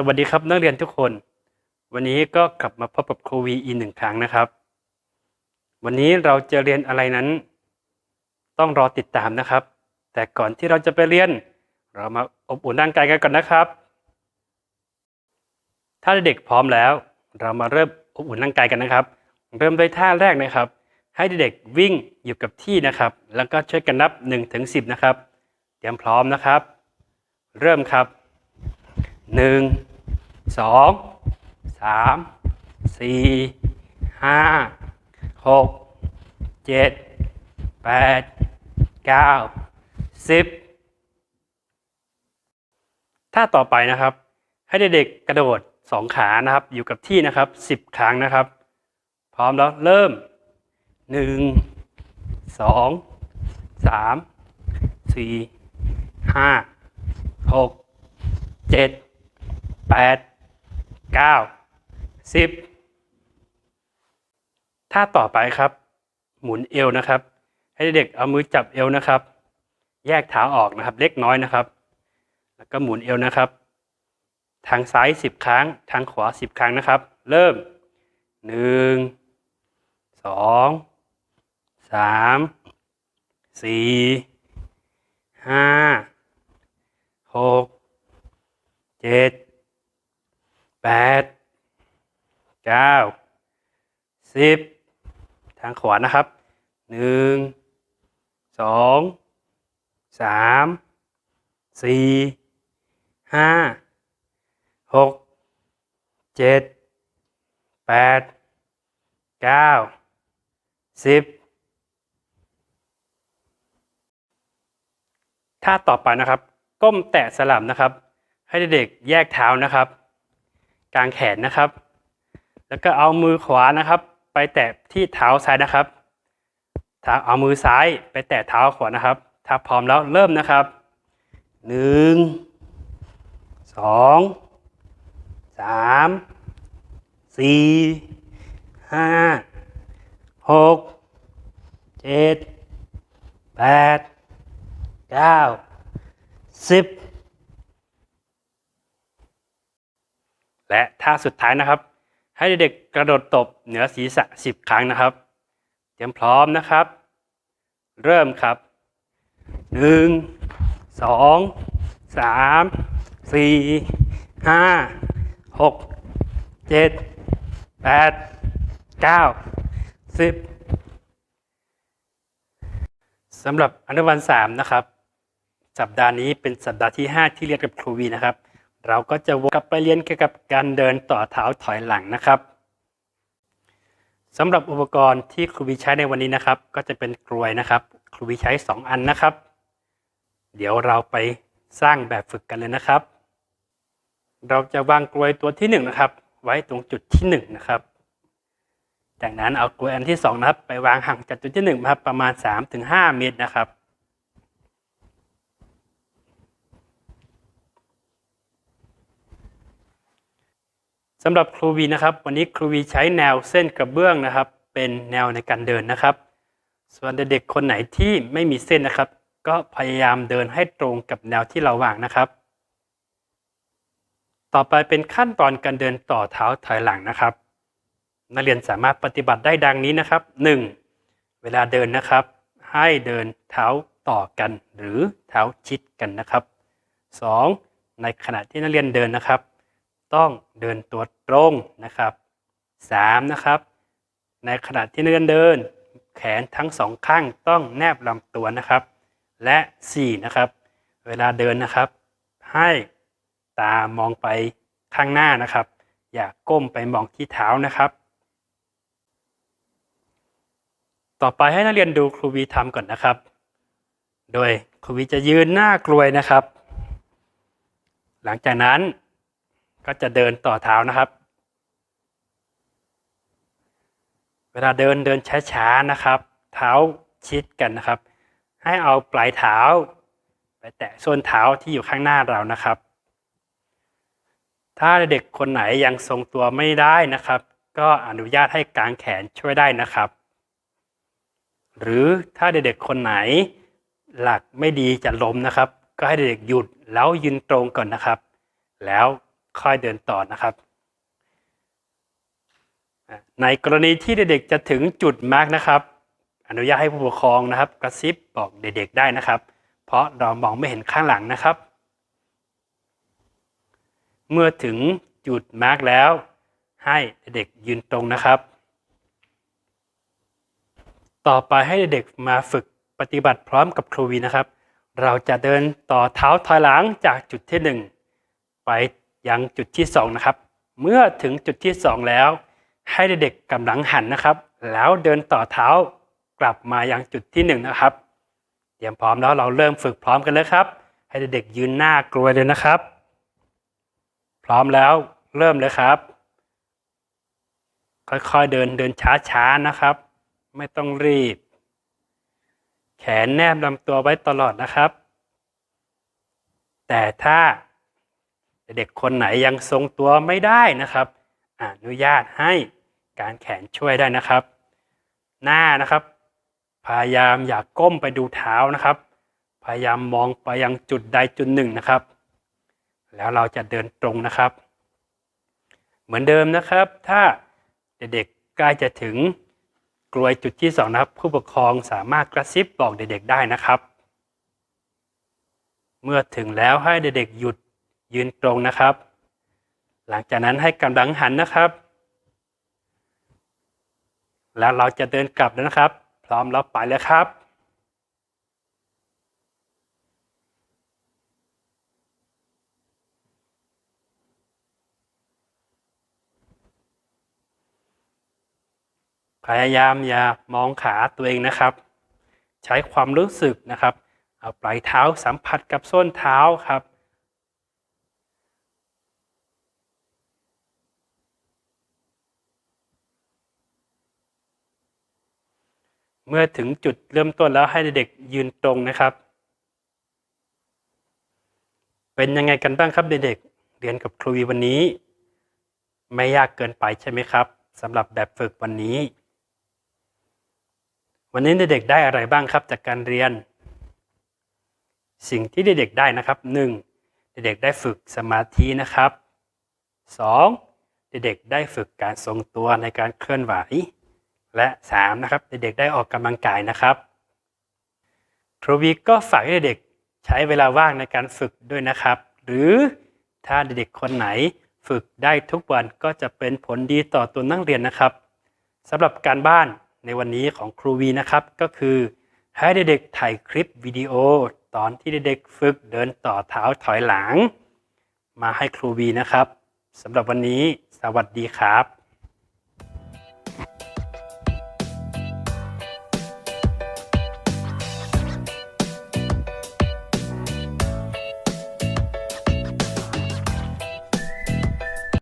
สวัสดีครับนักเรียนทุกคน วันนี้ก็กลับมาพบกับครูวีอีกหนึ่งครั้งนะครับ วันนี้เราจะเรียนอะไรนั้น ต้องรอติดตามนะครับ แต่ก่อนที่เราจะไปเรียน เรามาอบอุ่นร่างกายกันก่อนนะครับ ถ้าเด็กพร้อมแล้ว เรามาเริ่มอบอุ่นร่างกายกันนะครับ เริ่มด้วยท่าแรกนะครับ ให้เด็กวิ่งอยู่กับที่นะครับ แล้วก็ช่วยกันนับ1ถึง10นะครับ เตรียมพร้อมนะครับ เริ่มครับหนึ่ง สองสามสี่ห้าหกเจ็ดแปดเก้าสิบท่าต่อไปนะครับ ให้เด็กๆกระโดดสองขานะครับ อยู่กับที่นะครับสิบครั้งนะครับ พร้อมแล้วเริ่มหนึ่งสองสามสี่ห้าหกเจ็ดแปด เก้าสิบท่าต่อไปครับ หมุนเอวนะครับ ให้เด็กเอามือจับเอวนะครับ แยกเท้าออกนะครับ เล็กน้อยนะครับ แล้วก็หมุนเอวนะครับ ทางซ้ายสิบครั้ง ทางขวาสิบครั้งนะครับ เริ่มหนึ่งสองสามสี่ห้าหกเจ็ด แปดเก้าสิบทางขวานะครับหนึ่งสองสามสี่ห้าหกเจ็ดแปดเก้าสิบท่าต่อไปนะครับ ก้มแตะสลับนะครับ ให้เด็กๆแยกเท้านะครับ กางแขนนะครับ แล้วก็เอามือขวานะครับ ไปแตะที่เท้าซ้ายนะครับเอามือซ้ายไปแตะเท้าขวานะครับ ถ้าพร้อมแล้วเริ่มนะครับหนึ่งสองสามสี่ห้าหกเจ็ดแปดเก้าสิบ และท่าสุดท้ายนะครับ ให้เด็กๆกระโดดตบเหนือศีรษะ 10 ครั้งนะครับ เตรียมพร้อมนะครับ เริ่มครับ 1 2 3 4 5 6 7 8 9 10สำหรับอนุบาล3นะครับ สัปดาห์นี้เป็นสัปดาห์ที่ 5 ที่เรียนกับครูวีนะครับ เราก็จะกลับไปเรียนเกี่ยวกับการเดินต่อเท้าถอยหลังนะครับสำหรับอุปกรณ์ที่ครูวีใช้ในวันนี้นะครับ ก็จะเป็นกลวยนะครับ ครูวีใช้ 2 อันนะครับ เดี๋ยวเราไปสร้างแบบฝึกกันเลยนะครับ เราจะวางกลวยตัวที่ 1 นะครับ ไว้ตรงจุดที่ 1 นะครับจากนั้นเอากลวยอันที่2นะครับ ไปวางห่างจากจุดที่1นะครับประมาณ 3-5 เมตรนะครับ สำหรับครูวีนะครับ วันนี้ครูวีใช้แนวเส้นกระเบื้องนะครับ เป็นแนวในการเดินนะครับ ส่วนเด็กๆคนไหนที่ไม่มีเส้นนะครับ ก็พยายามเดินให้ตรงกับแนวที่เราวางนะครับ ต่อไปเป็นขั้นตอนการเดินต่อเท้าถอยหลังนะครับ นักเรียนสามารถปฏิบัติได้ดังนี้นะครับ 1. เวลาเดินนะครับ ให้เดินเท้าต่อกันหรือเท้าชิดกันนะครับ 2. ในขณะที่นักเรียนเดินนะครับ ต้องเดินตัวตรงนะครับ 3. นะครับ ในขณะที่นักเรียนเดิน แขนทั้งสองข้างต้องแนบลำตัวนะครับ และ 4. นะครับ เวลาเดินนะครับ ให้ตามองไปข้างหน้านะครับ อย่าก้มไปมองที่เท้านะครับ ต่อไปให้นักเรียนดูครูวีทำก่อนนะครับ โดยครูวีจะยืนหน้ากลวยนะครับ หลังจากนั้น ก็จะเดินต่อเท้านะครับ เวลาเดินเดินช้าๆนะครับ เท้าชิดกันนะครับ ให้เอาปลายเท้า ไปแตะส้นเท้าที่อยู่ข้างหน้าเรานะครับ ถ้าเด็กคนไหนยังทรงตัวไม่ได้นะครับ ก็อนุญาตให้กางแขนช่วยได้นะครับ หรือถ้าเด็กๆคนไหนหลักไม่ดีจะล้มนะครับ ก็ให้เด็กหยุดแล้วยืนตรงก่อนนะครับ แล้ว ค่อยเดินต่อนะครับ ในกรณีที่เด็กๆจะถึงจุดมาร์กนะครับ อนุญาตให้ผู้ปกครองนะครับ กระซิบบอกเด็กๆได้นะครับ เพราะเรามองไม่เห็นข้างหลังนะครับ เมื่อถึงจุดมาร์กแล้ว ให้เด็กยืนตรงนะครับ ต่อไปให้เด็กมาฝึกปฏิบัติพร้อมกับครูวีนะครับ เราจะเดินต่อเท้าถอยหลังจากจุดที่ 1 ไป ยังจุดที่ 2 นะครับ เมื่อถึงจุดที่ 2 แล้ว ให้เด็กๆกำลังหันนะครับ แล้วเดินต่อเท้ากลับมายังจุดที่ 1 นะครับ เตรียมพร้อมแล้วเราเริ่มฝึกพร้อมกันเลยครับ ให้เด็กๆยืนหน้ากลัวเลยนะครับ พร้อมแล้วเริ่มเลยครับ ค่อยๆเดินเดินช้าๆนะครับ ไม่ต้องรีบ แขนแนบลำตัวไว้ตลอดนะครับ แต่ถ้า เด็กคนไหนยังทรงตัวไม่ได้นะครับ อนุญาตให้การแขนช่วยได้นะครับ หน้านะครับ พยายามอย่ากก้มไปดูเท้านะครับ พยายามมองไปยังจุดใดจุดหนึ่งนะครับ แล้วเราจะเดินตรงนะครับ เหมือนเดิมนะครับ ถ้าเด็กๆใกล้จะถึงกลวยจุดที่สองนะครับ ผู้ปกครองสามารถกระซิบบอกเด็กๆได้นะครับ เมื่อถึงแล้วให้เด็กๆหยุด ยืนตรงนะครับ หลังจากนั้นให้กำลังหันนะครับ แล้วเราจะเดินกลับแล้วนะครับ พร้อมแล้วไปแล้วครับพยายามอย่ามองขาตัวเองนะครับ ใช้ความรู้สึกนะครับ เอาปลายเท้าสัมผัสกับส้นเท้าครับ เมื่อถึงจุดเริ่มต้นแล้วให้เด็กยืนตรงนะครับ เป็นยังไงกันบ้างครับเด็กๆเรียนกับครูวีวันนี้ ไม่ยากเกินไปใช่ไหมครับสำหรับแบบฝึกวันนี้ วันนี้เด็กๆได้อะไรบ้างครับจากการเรียน สิ่งที่เด็กๆได้นะครับ 1. เด็กๆได้ฝึกสมาธินะครับ 2. เด็กๆได้ฝึกการทรงตัวในการเคลื่อนไหว และ 3. นะครับ เด็กๆได้ออกกำลังกายนะครับครูวีก็ฝากให้เด็กๆใช้เวลาว่างในการฝึกด้วยนะครับ หรือถ้าเด็กๆคนไหนฝึกได้ทุกวันก็จะเป็นผลดีต่อตัวนักเรียนนะครับสำหรับการบ้านในวันนี้ของครูวีนะครับก็คือ ให้เด็กๆถ่ายคลิปวิดีโอ ตอนที่เด็กๆฝึกเดินต่อเท้าถอยหลัง มาให้ครูวีนะครับสำหรับวันนี้สวัสดีครับ